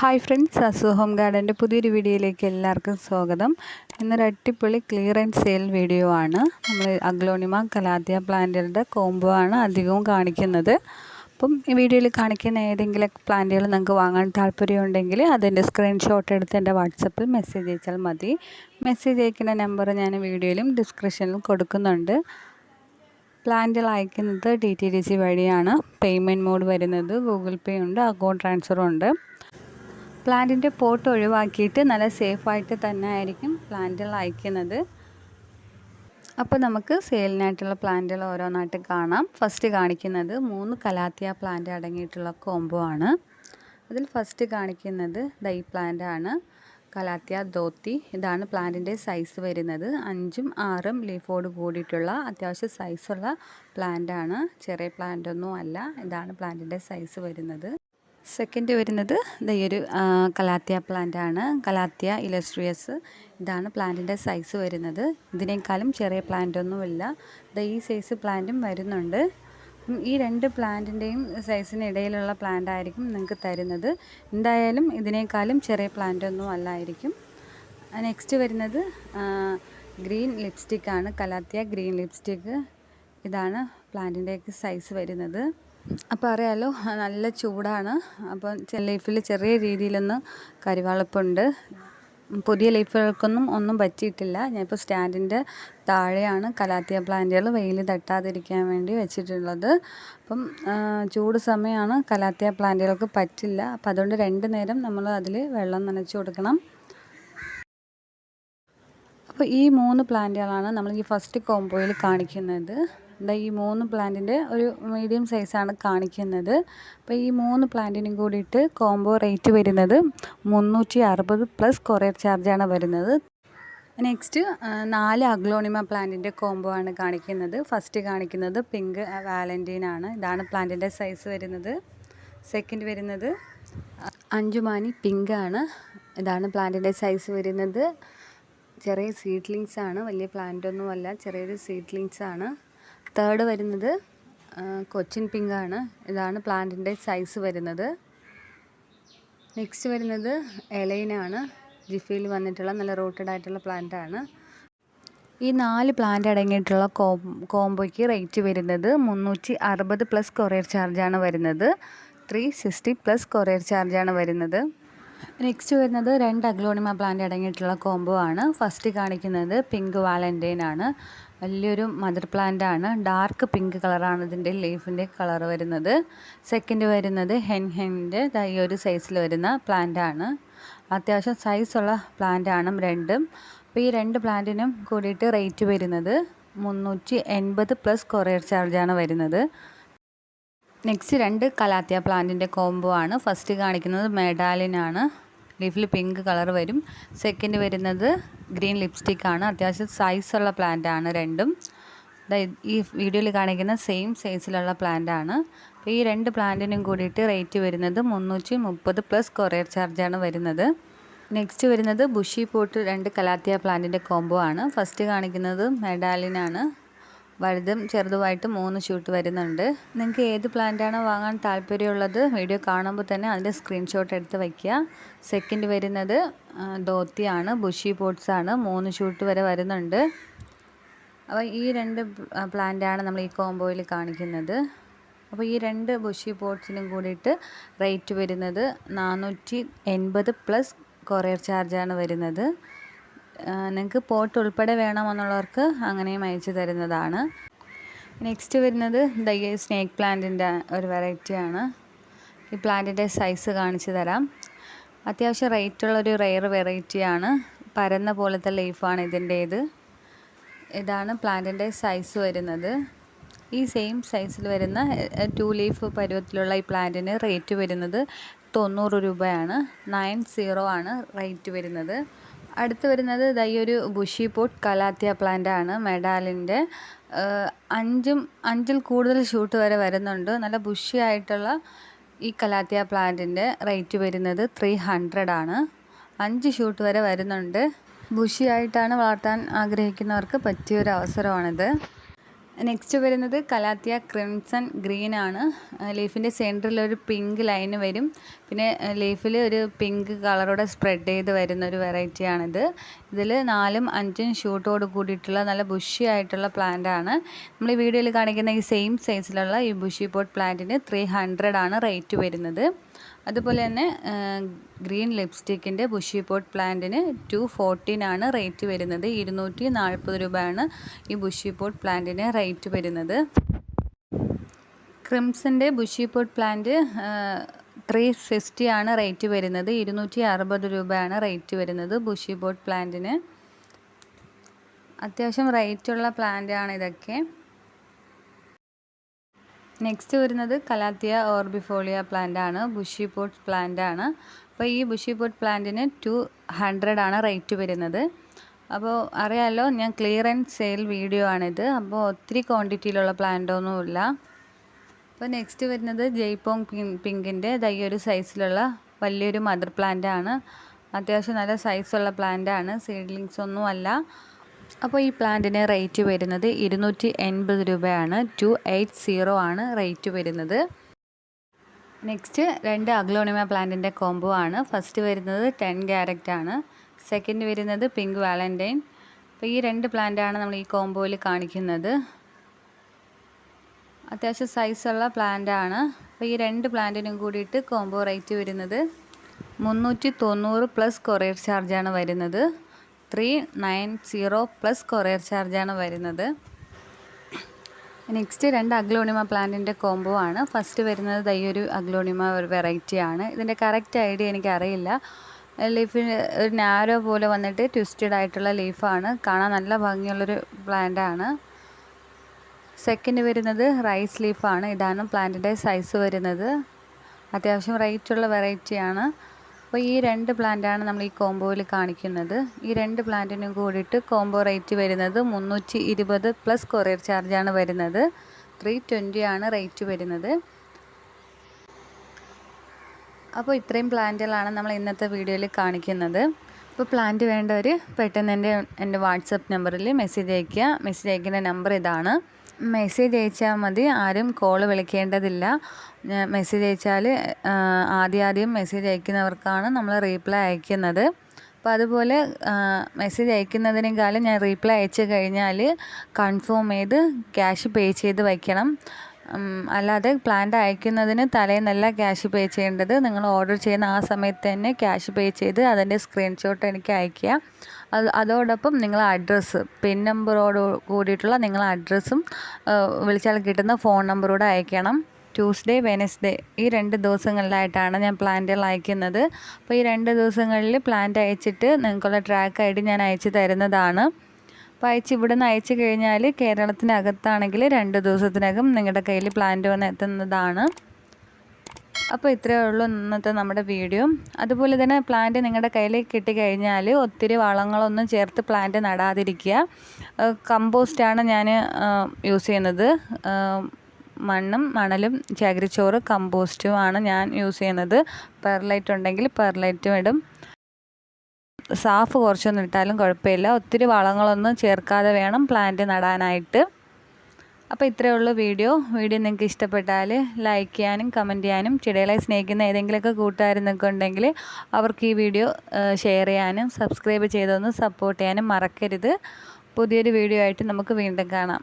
Hi friends Asu home ഗാർഡന്റെ പുതിയൊരു വീഡിയോയിലേക്ക് എല്ലാവർക്കും സ്വാഗതം. ഇന്നൊരു അടിപൊളി ക്ലിയർ ആൻഡ് സെയിൽ വീഡിയോ ആണ്. നമ്മൾ അഗ്ലോണിമ കലാത്തിയ പ്ലാന്റുകളുടെ കോംബോ ആണ് അധികവും കാണിക്കുന്നത്. അപ്പം ഈ വീഡിയോയിൽ കാണിക്കുന്ന ഏതെങ്കിലും പ്ലാന്റുകൾ നിങ്ങൾക്ക് വാങ്ങാൻ താല്പര്യമുണ്ടെങ്കിൽ അതിന്റെ സ്ക്രീൻഷോട്ട് എടുത്ത് എന്റെ വാട്സപ്പിൽ മെസ്സേജ് അയച്ചാൽ മതി. മെസ്സേജ് അയക്കുന്ന നമ്പർ ഞാൻ വീഡിയോയിലും ഡിസ്ക്രിപ്ഷനിലും കൊടുക്കുന്നുണ്ട്. പ്ലാന്റുകൾ അയക്കുന്നത് ഡി ടി ഡി സി വഴിയാണ്. പേയ്മെന്റ് മോഡ് വരുന്നത് ഗൂഗിൾ പേ ഉണ്ട് അക്കൗണ്ട് ട്രാൻസ്ഫറും ഉണ്ട്. പ്ലാന്റിന്റെ പോട്ട് ഒഴിവാക്കിയിട്ട് നല്ല സേഫായിട്ട് തന്നെ ആയിരിക്കും പ്ലാന്റുകൾ അയക്കുന്നത്. അപ്പോൾ നമുക്ക് സെയിലിനായിട്ടുള്ള പ്ലാന്റുകൾ ഓരോന്നായിട്ട് കാണാം. ഫസ്റ്റ് കാണിക്കുന്നത് മൂന്ന് കലാത്തിയ പ്ലാന്റ് അടങ്ങിയിട്ടുള്ള കോംബോ ആണ്. അതിൽ ഫസ്റ്റ് കാണിക്കുന്നത് ദൈ പ്ലാന്റ് ആണ്. കലാത്തിയ ദോത്തി ഇതാണ് പ്ലാന്റിന്റെ സൈസ് വരുന്നത്. അഞ്ചും ആറും ലീഫോട് കൂടിയിട്ടുള്ള അത്യാവശ്യം സൈസുള്ള പ്ലാന്റ് ആണ്. ചെറിയ പ്ലാന്റ് ഒന്നും അല്ല. ഇതാണ് പ്ലാന്റിന്റെ സൈസ് വരുന്നത്. സെക്കൻഡ് വരുന്നത് ഈ ഒരു കലാത്തിയ പ്ലാന്റ് ആണ്. കലാത്തിയ ഇലസ്ട്രിയസ് ഇതാണ് പ്ലാന്റിന്റെ സൈസ് വരുന്നത്. ഇതിനേക്കാളും ചെറിയ പ്ലാന്റ് ഒന്നുമില്ല. ഈ സൈസ് പ്ലാന്റും വരുന്നുണ്ട്. ഈ രണ്ട് പ്ലാന്റിന്റെയും സൈസിന് ഇടയിലുള്ള പ്ലാന്റ് ആയിരിക്കും നിങ്ങൾക്ക് തരുന്നത്. എന്തായാലും ഇതിനേക്കാളും ചെറിയ പ്ലാന്റ് ഒന്നും അല്ലായിരിക്കും. നെക്സ്റ്റ് വരുന്നത് ഗ്രീൻ ലിപ്സ്റ്റിക്കാണ് കലാത്തിയ ഗ്രീൻ ലിപ്സ്റ്റിക്ക് ഇതാണ് പ്ലാന്റിന്റെയൊക്കെ സൈസ് വരുന്നത്. അപ്പോൾ അറിയാമല്ലോ നല്ല ചൂടാണ്. അപ്പോൾ ലൈഫിൽ ചെറിയ രീതിയിലൊന്ന് കരിവാളപ്പുണ്ട്. പുതിയ ലൈഫുകൾക്കൊന്നും ഒന്നും പറ്റിയിട്ടില്ല. ഞാനിപ്പോൾ സ്റ്റാൻഡിന്റെ താഴെയാണ് കലാത്തിയ പ്ലാന്റുകൾ വെയിൽ തട്ടാതിരിക്കാൻ വേണ്ടി വെച്ചിട്ടുള്ളത്. അപ്പം ചൂട് സമയമാണ് കലാത്തിയ പ്ലാന്റുകൾക്ക് പറ്റില്ല. അപ്പം അതുകൊണ്ട് രണ്ട് നേരം നമ്മൾ അതിൽ വെള്ളം നനച്ചു കൊടുക്കണം. അപ്പോൾ ഈ മൂന്ന് പ്ലാന്റുകളാണ് നമ്മൾ ഈ ഫസ്റ്റ് കോംബോയിൽ കാണിക്കുന്നത്. എന്താ ഈ മൂന്ന് പ്ലാന്റിന്റെ ഒരു മീഡിയം സൈസാണ് കാണിക്കുന്നത്. അപ്പോൾ ഈ മൂന്ന് പ്ലാന്റിനും കൂടിയിട്ട് കോംബോ റേറ്റ് വരുന്നത് മുന്നൂറ്റി അറുപത് പ്ലസ് കൊറിയർ ചാർജാണ് വരുന്നത്. നെക്സ്റ്റ് നാല് അഗ്ലോണിമ പ്ലാന്റിന്റെ കോംബോ ആണ് കാണിക്കുന്നത്. ഫസ്റ്റ് കാണിക്കുന്നത് പിങ്ക് വാലന്റീൻ ആണ്. ഇതാണ് പ്ലാന്റിന്റെ സൈസ് വരുന്നത്. സെക്കൻഡ് വരുന്നത് അഞ്ചുമാനി പിങ്ക് ആണ്. ഇതാണ് പ്ലാന്റിന്റെ സൈസ് വരുന്നത്. ചെറിയ സീഡ്ലിങ്സ് ആണ്. വലിയ പ്ലാന്റ് ഒന്നുമല്ല ചെറിയൊരു സീഡ്ലിങ്സ് ആണ്. തേർഡ് വരുന്നത് കൊച്ചിൻ പിങ്ക് ആണ് ഇതാണ് പ്ലാന്റിന്റെ സൈസ് വരുന്നത്. നെക്സ്റ്റ് വരുന്നത് എലൈനാണ്. ജിഫിയിൽ വന്നിട്ടുള്ള നല്ല റൂട്ടഡ് ആയിട്ടുള്ള പ്ലാന്റ് ആണ്. ഈ നാല് പ്ലാന്റ് അടങ്ങിയിട്ടുള്ള കോംബോയ്ക്ക് റേറ്റ് വരുന്നത് മുന്നൂറ്റി അറുപത് പ്ലസ് കൊറിയർ ചാർജാണ് വരുന്നത്. ത്രീ സിക്സ്റ്റി പ്ലസ് കൊറിയർ ചാർജാണ് വരുന്നത്. നെക്സ്റ്റ് വരുന്നത് രണ്ട് അഗ്ലോണിമ പ്ലാന്റ് അടങ്ങിയിട്ടുള്ള കോംബോ ആണ്. ഫസ്റ്റ് കാണിക്കുന്നത് പിങ്ക് വാലന്റൈൻ ആണ്. വലിയൊരു മദർ പ്ലാന്റ് ആണ്. ഡാർക്ക് പിങ്ക് കളറാണ് ഇതിന്റെ ലീഫിന്റെ കളർ വരുന്നത്. സെക്കൻഡ് വരുന്നത് ഹെൻ ഹെന്റെ ഈ ഒരു സൈസിൽ വരുന്ന പ്ലാന്റ് ആണ്. അത്യാവശ്യം സൈസുള്ള പ്ലാന്റ് ആണ് രണ്ടും. അപ്പോൾ ഈ രണ്ട് പ്ലാന്റിനും കൂടിയിട്ട് റേറ്റ് വരുന്നത് മുന്നൂറ്റി എൺപത് പ്ലസ് കൊറിയർ ചാർജാണ് വരുന്നത്. നെക്സ്റ്റ് രണ്ട് കലാത്തിയ പ്ലാന്റിന്റെ കോംബോ ആണ്. ഫസ്റ്റ് കാണിക്കുന്നത് മെഡാലിനാണ് ലീഫിൽ പിങ്ക് കളർ വരും. സെക്കൻഡ് വരുന്നത് ഗ്രീൻ ലിപ്സ്റ്റിക് ആണ്. അത്യാവശ്യം സൈസുള്ള പ്ലാന്റ് ആണ് രണ്ടും. ഈ വീഡിയോയിൽ കാണിക്കുന്ന സെയിം സൈസിലുള്ള പ്ലാന്റ് ആണ്. അപ്പോൾ ഈ രണ്ട് പ്ലാന്റിനും കൂടിയിട്ട് റേറ്റ് വരുന്നത് മുന്നൂറ്റി മുപ്പത് പ്ലസ് കൊറിയർ ചാർജാണ് വരുന്നത്. നെക്സ്റ്റ് വരുന്നത് ബുഷി പോട്ട് രണ്ട് കലാത്തിയ പ്ലാന്റിന്റെ കോംബോ ആണ്. ഫസ്റ്റ് കാണിക്കുന്നത് മെഡാലിനാണ് വലുതും ചെറുതുമായിട്ട് മൂന്ന് ഷൂട്ട് വരുന്നുണ്ട്. നിങ്ങൾക്ക് ഏത് പ്ലാന്റാണോ വാങ്ങാൻ താല്പര്യമുള്ളത് വീഡിയോ കാണുമ്പോൾ തന്നെ അതിന്റെ സ്ക്രീൻഷോട്ട് എടുത്ത് വയ്ക്കുക സെക്കൻഡ് വരുന്നത് ധോത്തിയാണ് ബുഷി പോട്ട്സാണ് മൂന്ന് ഷൂട്ട് വരെ വരുന്നുണ്ട്. അപ്പോൾ ഈ രണ്ട് പ്ലാന്റാണ് നമ്മൾ ഈ കോംബോയിൽ കാണിക്കുന്നത്. അപ്പോൾ ഈ രണ്ട് ബുഷി പോട്ട്സിനും കൂടിയിട്ട് റേറ്റ് വരുന്നത് നാനൂറ്റി എൺപത് പ്ലസ് കൊറിയർ ചാർജാണ് വരുന്നത്. നിങ്ങൾക്ക് പോട്ട് ഉൾപ്പെടെ വേണമെന്നുള്ളവർക്ക് അങ്ങനെയും അയച്ചു തരുന്നതാണ്. നെക്സ്റ്റ് വരുന്നത് ദയ്യ സ്നേക്ക് പ്ലാന്റിന്റെ ഒരു വെറൈറ്റിയാണ് ഈ പ്ലാന്റിന്റെ സൈസ് കാണിച്ചു തരാം. അത്യാവശ്യം റേറ്റുള്ളൊരു റെയർ വെറൈറ്റിയാണ് പരന്ന പോലത്തെ ലീഫാണ് ഇതിന്റേത് ഇതാണ് പ്ലാന്റിന്റെ സൈസ് വരുന്നത്. ഈ സെയിം സൈസിൽ വരുന്ന ടു ലീഫ് പരുവത്തിലുള്ള ഈ പ്ലാന്റിന് റേറ്റ് വരുന്നത് തൊണ്ണൂറ് രൂപയാണ്. നയൻ സീറോ ആണ് റേറ്റ് വരുന്നത്. അടുത്ത് വരുന്നത് ഈ ഒരു ബുഷി പോട്ട് കലാത്തിയ പ്ലാന്റ് ആണ് മെഡാലിന്റെ അഞ്ചും അഞ്ചിൽ കൂടുതൽ ഷൂട്ട് വരെ വരുന്നുണ്ട്. നല്ല ബുഷി ആയിട്ടുള്ള ഈ കലാത്തിയ പ്ലാന്റിന്റെ റേറ്റ് വരുന്നത് ത്രീ ഹൺഡ്രഡ് ആണ് അഞ്ച് ഷൂട്ട് വരെ വരുന്നുണ്ട്. ബുഷി ആയിട്ടാണ് വളർത്താൻ ആഗ്രഹിക്കുന്നവർക്ക് പറ്റിയൊരു അവസരമാണിത്. നെക്സ്റ്റ് വരുന്നത് കലാത്തിയ ക്രിംസൺ ഗ്രീൻ ആണ്. ലീഫിന്റെ സെന്ററിൽ ഒരു പിങ്ക് ലൈൻ വരും. പിന്നെ ലീഫിൽ ഒരു പിങ്ക് കളറോടെ സ്പ്രെഡ് ചെയ്ത് വരുന്ന ഒരു വെറൈറ്റിയാണിത് ഇതിൽ നാലും അഞ്ചും ഷൂട്ടോട് കൂടിയിട്ടുള്ള നല്ല ബുഷി ആയിട്ടുള്ള പ്ലാന്റ് ആണ്. നമ്മൾ ഈ വീഡിയോയിൽ കാണിക്കുന്ന ഈ സെയിം സൈസിലുള്ള ഈ ബുഷി പോട്ട് പ്ലാന്റിന് ത്രീ ഹൺഡ്രഡ് ആണ് റേറ്റ് വരുന്നത്. അതുപോലെ തന്നെ ഗ്രീൻ ലിപ്സ്റ്റിക്കിന്റെ ബുഷി പോട്ട് പ്ലാന്റിന് ടു ഫോർട്ടീനാണ് റേറ്റ് വരുന്നത്. ഇരുന്നൂറ്റി നാൽപ്പത് രൂപയാണ് ഈ ബുഷി പോട്ട് പ്ലാന്റിന് റേറ്റ് വരുന്നത്. ക്രിംസിന്റെ bushy pot plant three fifty ആണ് റേറ്റ് വരുന്നത്. ഇരുന്നൂറ്റി അറുപത് രൂപയാണ് റേറ്റ് വരുന്നത് ബുഷി പോട്ട് പ്ലാന്റിന്. അത്യാവശ്യം റേറ്റുള്ള പ്ലാന്റാണ് ഇതൊക്കെ. നെക്സ്റ്റ് വരുന്നത് കലാത്തിയ ഓർബിഫോളിയ പ്ലാന്റ് ആണ്. ബുഷി പോട്ട് പ്ലാന്റ് ആണ്. അപ്പോൾ ഈ ബുഷി പോട്ട് പ്ലാന്റിന് ടു ഹൺഡ്രഡ് ആണ് റേറ്റ് വരുന്നത്. അപ്പോൾ അറിയാമല്ലോ ഞാൻ ക്ലിയർ ആൻഡ് സെയിൽ വീഡിയോ ആണിത്. അപ്പോൾ ഒത്തിരി ക്വാണ്ടിറ്റിയിലുള്ള പ്ലാന്റ് ഒന്നുമില്ല അപ്പോൾ നെക്സ്റ്റ് വരുന്നത് ജയ്പോങ് പിങ്ക് പിങ്കിന്റെ ഒരു സൈസിലുള്ള വലിയൊരു മദർ പ്ലാന്റ് ആണ്. അത്യാവശ്യം നല്ല സൈസുള്ള പ്ലാന്റ് ആണ്. സീഡ്ലിങ്സ് ഒന്നും അല്ല അപ്പോൾ ഈ പ്ലാന്റിന് റേറ്റ് വരുന്നത് ഇരുന്നൂറ്റി എൺപത് രൂപയാണ്. ടു എയ്റ്റ് സീറോ ആണ് റേറ്റ് വരുന്നത്. നെക്സ്റ്റ് രണ്ട് അഗ്ലോണിമ പ്ലാന്റിന്റെ കോംബോ ആണ്. ഫസ്റ്റ് വരുന്നത് ടെൻ ക്യാരറ്റ് ആണ്. സെക്കൻഡ് വരുന്നത് പിങ്ക് വാലന്റൈൻ അപ്പോൾ ഈ രണ്ട് പ്ലാന്റാണ് നമ്മൾ ഈ കോംബോയിൽ കാണിക്കുന്നത്. അത്യാവശ്യം സൈസുള്ള പ്ലാന്റാണ് അപ്പോൾ ഈ രണ്ട് പ്ലാന്റിനും കൂടിയിട്ട് കോംബോ റേറ്റ് വരുന്നത് മുന്നൂറ്റി തൊണ്ണൂറ് പ്ലസ് കൊറിയർ ചാർജാണ് വരുന്നത്. Three nine zero plus courier ചാർജാണ് വരുന്നത്. നെക്സ്റ്റ് രണ്ട് അഗ്ലോണിമ പ്ലാന്റിന്റെ കോംബോ ആണ്. ഫസ്റ്റ് വരുന്നത് തയ്യൊരു അഗ്ലോണിമ ഒരു വെറൈറ്റിയാണ് ഇതിന്റെ കറക്റ്റ് ഐഡിയ എനിക്കറിയില്ല. ലീഫിന് ഒരു നാരോ പോലെ വന്നിട്ട് ട്വിസ്റ്റഡ് ആയിട്ടുള്ള ലീഫാണ് കാണാൻ നല്ല ഭംഗിയുള്ളൊരു പ്ലാന്റാണ് സെക്കൻഡ് വരുന്നത് റൈസ് ലീഫാണ് ഇതാണ് പ്ലാന്റിന്റെ സൈസ് വരുന്നത്. അത്യാവശ്യം റേറ്റുള്ള വെറൈറ്റിയാണ് അപ്പോൾ ഈ രണ്ട് പ്ലാന്റാണ് നമ്മൾ ഈ കോംബോയിൽ കാണിക്കുന്നത്. ഈ രണ്ട് പ്ലാന്റിനും കൂടിയിട്ട് കോംബോ റേറ്റ് വരുന്നത് മുന്നൂറ്റി ഇരുപത് പ്ലസ് കൊറിയർ ചാർജാണ് വരുന്നത്. ത്രീ ട്വന്റി ആണ് റേറ്റ് വരുന്നത്. അപ്പോൾ ഇത്രയും പ്ലാന്റുകളാണ് നമ്മൾ ഇന്നത്തെ വീഡിയോയിൽ കാണിക്കുന്നത്. അപ്പോൾ പ്ലാന്റ് വേണ്ടവർ പെട്ടെന്ന് എന്റെ എന്റെ വാട്സപ്പ് നമ്പറിൽ മെസ്സേജ് അയയ്ക്കുക. മെസ്സേജ് അയക്കുന്ന നമ്പർ ഇതാണ്. മെസ്സേജ് അയച്ചാൽ മതി. ആരും കോൾ വിളിക്കേണ്ടതില്ല. മെസ്സേജ് അയച്ചാൽ ആദ്യം ആദ്യം മെസ്സേജ് അയക്കുന്നവർക്കാണ് നമ്മൾ റീപ്ലൈ അയക്കുന്നത്. അപ്പോൾ അതുപോലെ മെസ്സേജ് അയക്കുന്നതിനേക്കാളും ഞാൻ റീപ്ലൈ അയച്ചു കഴിഞ്ഞാൽ കൺഫേം ചെയ്ത് ക്യാഷ് പേ ചെയ്ത് വയ്ക്കണം. അല്ലാതെ പ്ലാന്റ് അയക്കുന്നതിന് തലേന്നല്ല ക്യാഷ് പേ ചെയ്യേണ്ടത്. നിങ്ങൾ ഓർഡർ ചെയ്യുന്ന ആ സമയത്ത് തന്നെ ക്യാഷ് പേ ചെയ്ത് അതിന്റെ സ്ക്രീൻഷോട്ട് എനിക്ക് അയക്കുക അത് അതോടൊപ്പം നിങ്ങൾ അഡ്രസ്സ് പിൻ നമ്പറോട് കൂടിയിട്ടുള്ള നിങ്ങളെ അഡ്രസ്സും വിളിച്ചാൽ കിട്ടുന്ന ഫോൺ നമ്പറോടെ അയക്കണം ട്യൂസ്ഡേ വെനസ്ഡേ ഈ രണ്ട് ദിവസങ്ങളിലായിട്ടാണ് ഞാൻ പ്ലാന്റുകൾ അയക്കുന്നത്. അപ്പോൾ ഈ രണ്ട് ദിവസങ്ങളിൽ പ്ലാന്റ് അയച്ചിട്ട് നിങ്ങൾക്കുള്ള ട്രാക്ക് ഡി ഞാൻ അയച്ചു തരുന്നതാണ്. അപ്പോൾ അയച്ച് ഇവിടെ നിന്ന് അയച്ചു കഴിഞ്ഞാൽ കേരളത്തിനകത്താണെങ്കിൽ രണ്ട് ദിവസത്തിനകം നിങ്ങളുടെ കയ്യിൽ പ്ലാന്റ് വന്ന് എത്തുന്നതാണ്. അപ്പോൾ ഇത്രയേ ഉള്ളൂ ഇന്നത്തെ നമ്മുടെ വീഡിയോ അതുപോലെ തന്നെ പ്ലാന്റ് നിങ്ങളുടെ കയ്യിൽ കിട്ടിക്കഴിഞ്ഞാൽ ഒത്തിരി വളങ്ങളൊന്നും ചേർത്ത് പ്ലാന്റ് നടാതിരിക്കുക. കമ്പോസ്റ്റാണ് ഞാൻ യൂസ് ചെയ്യുന്നത്. മണ്ണും മണലും ചകിരിച്ചോറ് കമ്പോസ്റ്റുമാണ് ഞാൻ യൂസ് ചെയ്യുന്നത്. പെർലൈറ്റ് ഉണ്ടെങ്കിൽ പെർലൈറ്റും ഇടും. സാഫ് കുറച്ചൊന്നും ഇട്ടാലും കുഴപ്പമില്ല. ഒത്തിരി വളങ്ങളൊന്നും ചേർക്കാതെ വേണം പ്ലാന്റ് നടാനായിട്ട്. അപ്പോൾ ഇത്രയേ ഉള്ളൂ വീഡിയോ. വീഡിയോ നിങ്ങൾക്ക് ഇഷ്ടപ്പെട്ടാൽ ലൈക്ക് ചെയ്യാനും കമന്റ് ചെയ്യാനും ചെടികളെ സ്നേഹിക്കുന്ന ഏതെങ്കിലുമൊക്കെ കൂട്ടുകാരെന്നൊക്കെ ഉണ്ടെങ്കിൽ അവർക്ക് ഈ വീഡിയോ ഷെയർ ചെയ്യാനും സബ്സ്ക്രൈബ് ചെയ്തൊന്ന് സപ്പോർട്ട് ചെയ്യാനും മറക്കരുത്. പുതിയൊരു വീഡിയോ ആയിട്ട് നമുക്ക് വീണ്ടും കാണാം.